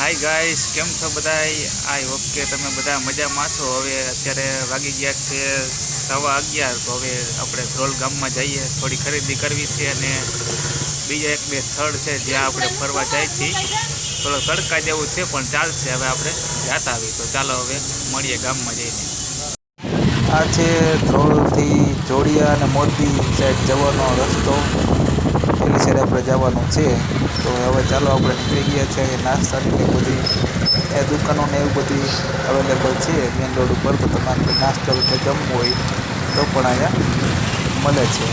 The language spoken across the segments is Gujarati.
હાય ગાઈસ કેમ છો બધા આઈ હોપ કે તમે બધા મજામાં છો. હવે અત્યારે વાગી ગયા છે સવા અગિયાર. તો હવે આપણે ધ્રોલ ગામમાં જઈએ. થોડી ખરીદી કરવી છે અને બીજા એક બે સ્થળ છે જ્યાં આપણે ફરવા જાય છીએ. થોડો તડકા જેવું છે, પણ ચાલશે. હવે આપણે જાતા આવી. તો ચાલો હવે મળીએ ગામમાં જઈને. આ છે ધ્રોલથી જોડિયા અને મોરબી સાઈડ જવાનો રસ્તો. પેલી સાઈડ આપણે જવાનું છે. તો હવે ચાલો આપણે નીકળી ગયા છે. નાસ્તાની બધી, એ દુકાનો ને એવું બધી અવેલેબલ છે. મેઇન રોડ ઉપર તો તમારે નાસ્તો કે જમવું હોય તો પણ અહીંયા મળે છે.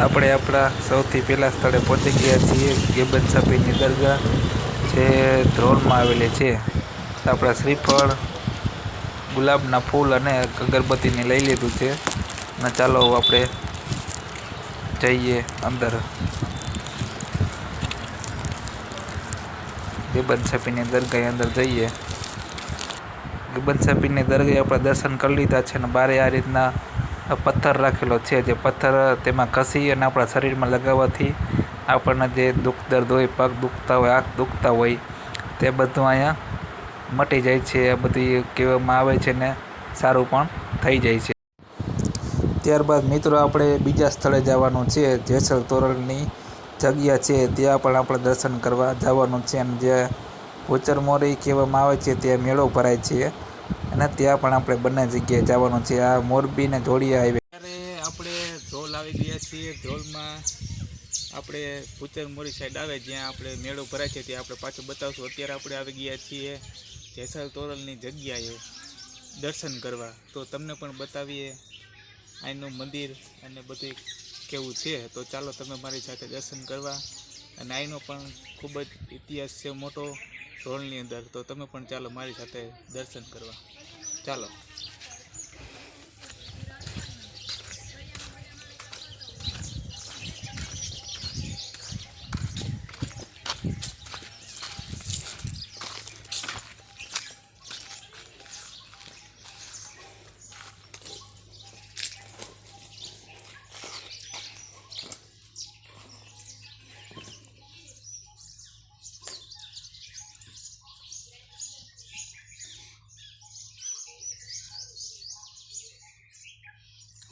આપણે આપણા સૌથી પહેલાં સ્થળે પહોંચી ગયા છીએ. ગેબન સાપીની દરગાહ જે ધ્રોલમાં આવેલી છે. આપણા શ્રીફળ ગુલાબના ફૂલ અને અગરબત્તીને લઈ લીધું છે. અને ચાલો આપણે જઈએ અંદર. ગિબન સાપીની દરગાહ અંદર જઈએ. ગિબન સાપીની દરગાહ આપણે દર્શન કરી લીધા છે અને બારે આ રીતના પથ્થર રાખેલો છે જે પથ્થર તેમાં ઘસી અને આપણા શરીરમાં લગાવવાથી આપણને જે દુઃખ, દર્દ હોય પગ દુખતા હોય, આંખ દુખતા હોય તે બધું અહીંયા મટી જાય છે, આ બધી કહેવામાં આવે છે ને સારું પણ થઈ જાય છે. ત્યારબાદ મિત્રો, આપણે બીજા સ્થળે જવાનું છે, જેસલ તોરણની જગ્યા છે, ત્યાં પણ આપણે દર્શન કરવા જવાનું છે અને જે ભૂચરમોરી કહેવામાં આવે છે, ત્યાં મેળો ભરાય છે અને ત્યાં પણ આપણે બંને જગ્યાએ જવાનું છે. આ મોરબી ને જોડિયા હાઈવે. ત્યારે આપણે ધોલ આવી ગયા છીએ. ઢોલમાં આપણે મોરી સાઈડ આવે, જ્યાં આપણે મેળો ભરાય છે, ત્યાં આપણે પાછું બતાવશું. અત્યારે આપણે આવી ગયા છીએ જેસલ તોરલની જગ્યાએ દર્શન કરવા, તો તમને પણ બતાવીએ અહીંનું મંદિર અને બધું કેવું છે. તો ચાલો તમે મારી સાથે દર્શન કરવા. અને અહીંનો પણ ખૂબ જ ઇતિહાસ છે મોટો રોલની અંદર. તો તમે પણ ચાલો મારી સાથે દર્શન કરવા. ચાલો.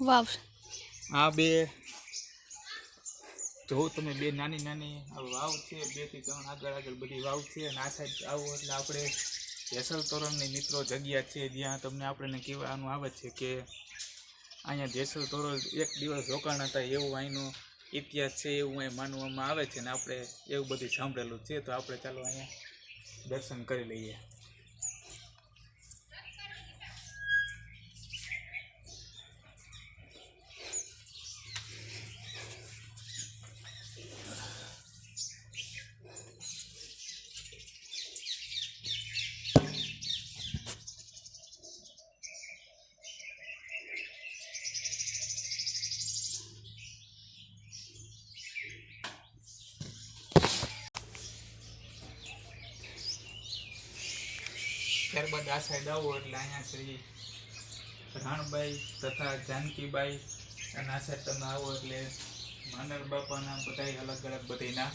વાવ. આ બે, જો તમે બે નાની નાની વાવ છે, બેથી ત્રણ આગળ આગળ બધી વાવ છે, અને આ સાઈડ આવો એટલે આપણે જેસલ તોરણની મિત્રો જગ્યા છે, જ્યાં તમને આપણને કહેવાનું આવે છે કે અહીંયા જેસલ તોરણ એક દિવસ રોકાણ હતા એવું અહીંનો ઇતિહાસ છે, એવું અહીં માનવામાં આવે છે, ને આપણે એવું બધું સાંભળેલું છે, તો આપણે ચાલો અહીંયા દર્શન કરી લઈએ. ત્યારબાદ આ સાઈડ આવો એટલે અહીંયા શ્રી રાણબાઈ તથા જાનકીબાઈ અને આ સાઈડ તમે આવો એટલે માનર બાપાના બધાય અલગ અલગ બધાના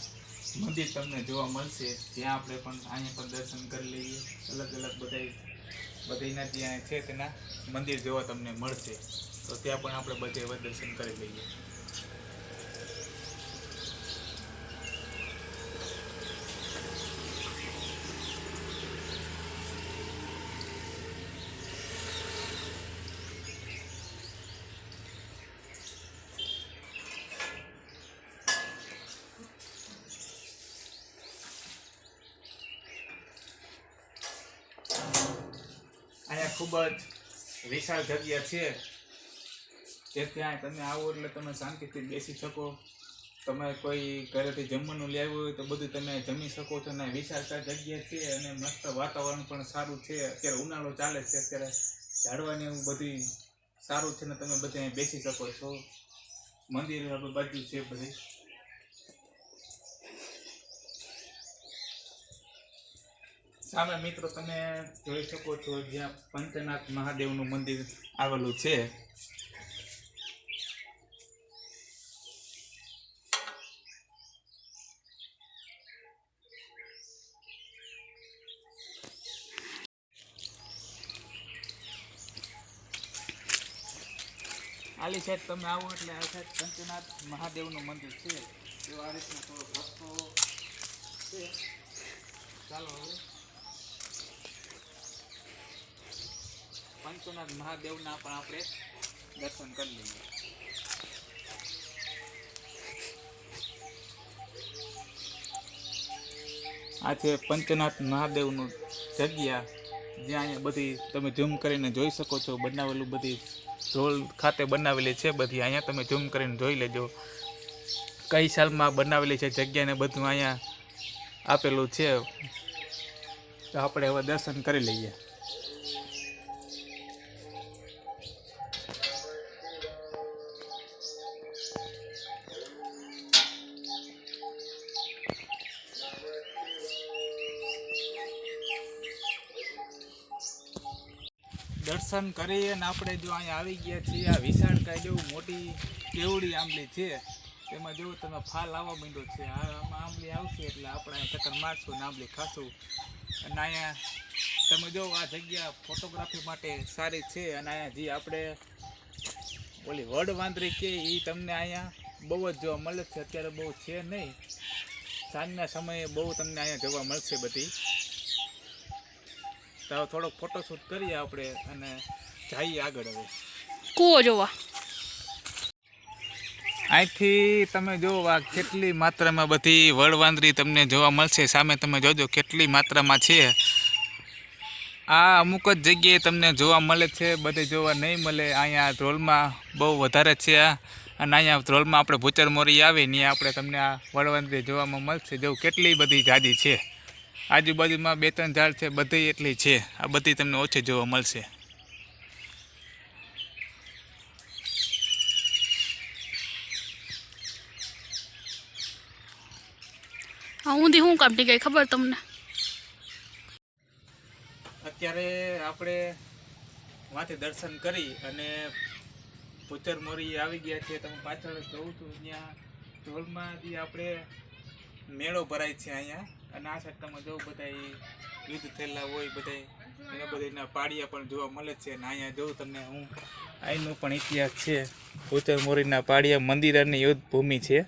મંદિર તમને જોવા મળશે. ત્યાં આપણે પણ અહીંયા પણ દર્શન કરી લઈએ. અલગ અલગ બધાય બધાયના ત્યાં છે તેના મંદિર જોવા તમને મળશે. તો ત્યાં પણ આપણે બધે દર્શન કરી લઈએ અહીંયા ખૂબ જ વિશાળ જગ્યા છે. જે ત્યાં તમે આવો એટલે તમે શાંતિથી બેસી શકો. તમે કોઈ ઘરેથી જમવાનું આવ્યું હોય તો બધું તમે જમી શકો છો અને વિશાળ જગ્યા છે અને મસ્ત વાતાવરણ પણ સારું છે. અત્યારે ઉનાળો ચાલે છે, અત્યારે ઝાડવાની એવું બધું સારું છે ને તમે બધા બેસી શકો છો. મંદિર બાજુ છે બધી. સામે મિત્રો, તમે જોઈ શકો છો જ્યાં પંચનાથ મહાદેવનું મંદિર આવેલું છે. આલી સાઈડ તમે આવો એટલે આ સાઈડ પંચનાથ મહાદેવનું મંદિર છે. તો આ રીતના થોડો રસ્તો છે. ચાલો હવે. પંચનાથ મહાદેવના પણ આપણે દર્શન કરી લઈએ. આ છે પંચનાથ મહાદેવનું જગ્યા. જ્યાં અહીંયા બધી તમે ઝૂમ કરીને જોઈ શકો છો. બનાવેલું બધી ઢોલ ખાતે બનાવેલી છે બધી. અહીંયા તમે ઝૂમ કરીને જોઈ લેજો. કઈ સાલમાં બનાવેલી છે જગ્યાને બધું અહીંયા આપેલું છે. તો આપણે હવે દર્શન કરી લઈએ. દર્શન કરીએ અને આપણે જો અહીંયા આવી ગયા છીએ, આ વિશાળ કાંઈ જેવું મોટી કેવડી આંબલી છે તેમાં જો તમે ફાલ આવવા માંડ્યો છે આમાં આંબલી આવશે એટલે આપણે અહીંયા ચક્કર મારશું ને આંબલી ખાશું. અને અહીંયા તમે જો આ જગ્યા ફોટોગ્રાફી માટે સારી છે અને અહીંયા જે આપણે ઓલી વડ વાંદરી કે એ તમને અહીંયા બહુ જ જોવા મળે છે, અત્યારે બહુ છે નહીં. સાંજના સમયે બહુ તમને અહીંયા જોવા મળશે બધી. તો થોડોક ફોટોશૂટ કરીએ આપણે અને જઈએ આગળ હવે. કૂવો જોવા. અહીંથી તમે જો આ કેટલી માત્રામાં બધી વડવાંદરી તમને જોવા મળશે. સામે તમે જોજો કેટલી માત્રામાં છે. આ અમુક જ જગ્યાએ તમને જોવા મળે છે. બધે જોવા નહીં મળે. અહીંયા ધ્રોલમાં બહુ વધારે છે આ. અને અહીંયા ધ્રોલમાં આપણે ભૂચર મોરી આવે ને આપણે તમને આ વડવાંદરી જોવામાં મળશે. જો કેટલી બધી જાજી છે. આજુબાજુમાં બે ત્રણ ઝાડ છે બધી એટલી છે. આ બધી તમને ઓછી જોવા મળશે. હા ઊંધી શું કામ ગઈ ખબર તમને? અત્યારે આપણે માથે દર્શન કરી અને પુચર મોરી આવી ગયા છે. તમે પાછળ જોઉં છું ત્યાં ઢોલમાં જે આપણે મેળો ભરાય છે અહીંયા. અને આ સાઈડ જવું બધા યુદ્ધ થયેલા હોય બધા એના બધાના પાડિયા પણ જોવા મળે છે. અને અહીંયા જોઉં તમને હું અહીંનો પણ ઇતિહાસ છે. પુચર મોરીના પાડિયા મંદિર અને યુદ્ધ ભૂમિ છે.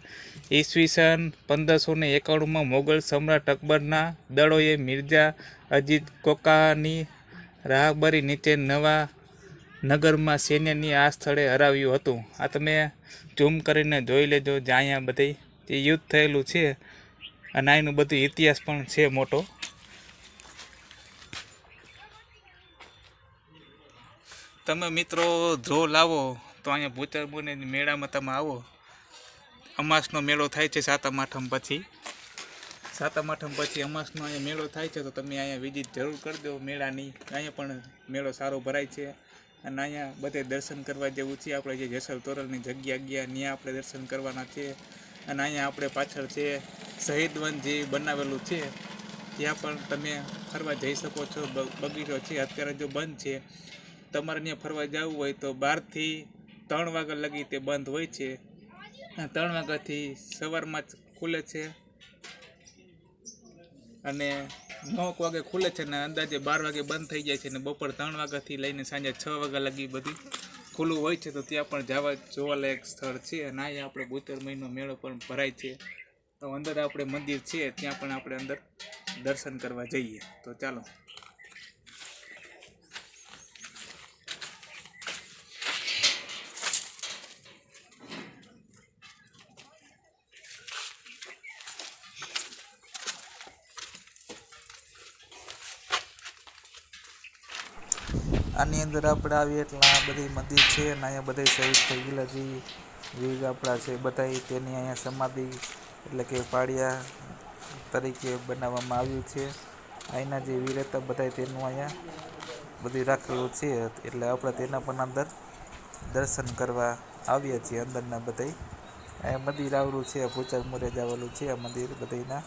ઈસવીસન પંદરસો ને એકાણુંમાં મોગલ સમ્રાટ અકબરના દળોએ મિર્ઝા અજીત કોકાની રાહબરી નીચે નવા નગરમાં સૈન્યની આ સ્થળે હરાવ્યું હતું. આ તમે ઝૂમ કરીને જોઈ લેજો જ્યાં અહીંયા બધી યુદ્ધ થયેલું છે. અને અહીંનું બધું ઇતિહાસ પણ છે મોટો. તમે મિત્રો ધ્રો લાવો, તો અહીંયા ભૂચરબુને મેળામાં તમે આવો. અમાસનો મેળો થાય છે સાતમ આઠમ પછી. સાતમ આઠમ પછી અમાસનો અહીંયા મેળો થાય છે, તો તમે અહીંયા વિઝિટ જરૂર કરજો મેળાની. અહીંયા પણ મેળો સારો ભરાય છે. અને અહીંયા બધે દર્શન કરવા જેવું છે. આપણે જે જેસલ તોરલની જગ્યા ગયા, ત્યાં આપણે દર્શન કરવાના છે. અને અહીંયા આપણે પાછળ છે શહીદ વન જે બનાવેલું છે, ત્યાં પણ તમે ફરવા જઈ શકો છો બગીચો છે. અત્યારે જો બંધ છે, તમારે ત્યાં ફરવા જવું હોય તો બારથી ત્રણ વાગ્યા લગી તે બંધ હોય છે. ત્રણ વાગ્યાથી સવારમાં જ ખુલે છે. અને નવ વાગે ખુલે છે ને અંદાજે બાર વાગે બંધ થઈ જાય છે ને બપોર ત્રણ વાગ્યાથી લઈને સાંજે છ વાગ્યા લગી બધી ખુલ્લું હોય છે, તો ત્યાં પણ જવા જોવાલાયક સ્થળ છે અને અહીંયા આપણે બોતેર મહિનો મેળો પણ ભરાય છે. તો અંદર આપણે મંદિર છે, ત્યાં પણ આપણે અંદર દર્શન કરવા જઈએ. તો ચાલો. આની અંદર આપણે આવીએ એટલે આ બધી મંદિર છે અને અહીંયા બધા શહીદ થઈ ગયેલા જે વીર આપણા છે બધા તેની અહીંયા સમાધિ એટલે કે પાડિયા તરીકે બનાવવામાં આવ્યું છે. અહીંના જે વીર હતા બધા તેનું અહીંયા બધું રાખેલું છે એટલે આપણે તેના પણ અંદર દર્શન કરવા આવ્યા છીએ અંદરના બધા અહીંયા મંદિર આવેલું છે ભૂચર મોરેજ આવેલું છે આ મંદિર બધાના.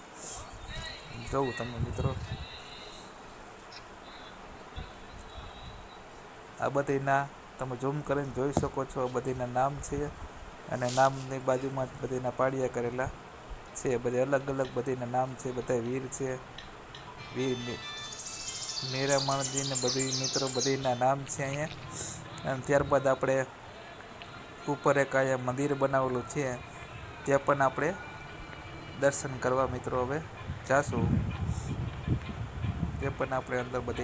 જોઉં તમે મિત્રો. આ બધીના તમે ઝૂમ કરીને જોઈ શકો છો, આ બધીના નામ છે અને નામની બાજુમાં જ બધીના પાડિયા કરેલા છે. બધે અલગ અલગ બધીના નામ છે, બધા વીર છે. વીર મે- બધી મિત્રો બધીના નામ છે અહીંયા. અને ત્યારબાદ આપણે ઉપર એક અહીંયા મંદિર બનાવેલું છે, ત્યાં પણ આપણે દર્શન કરવા મિત્રો હવે જાશું. તે પણ આપણે અંદર બધી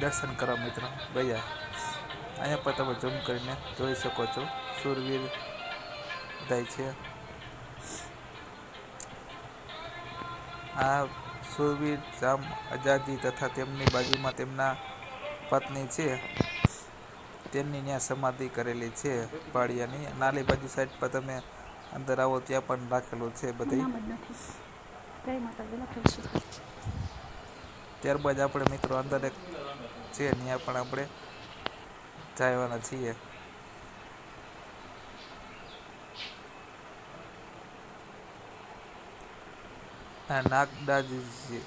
દર્શન કરવા મિત્રો. ગયા અહીંયા પણ તમે જમ કરીને જોઈ શકો છો. સુરવીર થાય છે. આ સુરવીર જામ આઝાદી તથા તેમની બાજુમાં તેમના પત્ની છે. તેમની ત્યાં સમાધિ કરેલી છે પાળિયાની. નાલી બાજુ સાઈડ પર તમે અંદર આવો, ત્યાં પણ રાખેલું છે બધી ત્યારબાદ આપણે મિત્રો અંદર એક છે ત્યાં પણ આપણે જવાના છીએ. આ નાગદાજી છે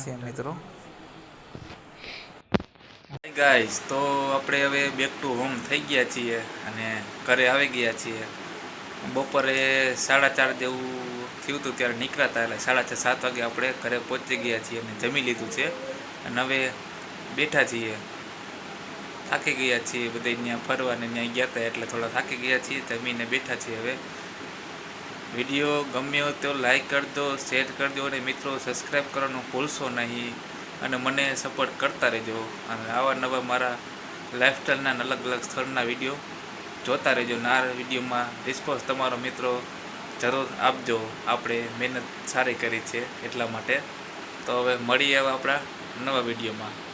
છે મિત્રો. ગાઈસ તો આપણે હવે બેક ટુ હોમ થઈ ગયા છીએ અને ઘરે આવી ગયા છીએ. બપોરે સાડા ચાર જેવું થયું હતું ત્યારે નીકળ્યા એટલે સાડા છ, સાત વાગે આપણે ઘરે પહોંચી ગયા છીએ અને જમી લીધું છે. અને હવે બેઠા છીએ. થાકી ગયા છીએ બધા ત્યાં ફરવા ને ત્યાં ગયા હતા એટલે થોડા થાકી ગયા છીએ, જમીને બેઠા છીએ હવે. વીડિયો ગમ્યો તો લાઈક કરજો શેર કરજો અને મિત્રો સબસ્ક્રાઈબ કરવાનું ભૂલશો નહીં. અને મને સપોર્ટ કરતા રહેજો. અને આવા નવા મારા લાઇફસ્ટાઈલના અલગ અલગ સ્થળના વીડિયો જોતા રહેજો. નાર વિડીયોમાં રિસ્પોન્સ તમારો મિત્રો જરૂર આપજો. આપણે મહેનત સારી કરી છે એટલા માટે. તો હવે મળીએ હવે આપણા નવા વિડીયોમાં.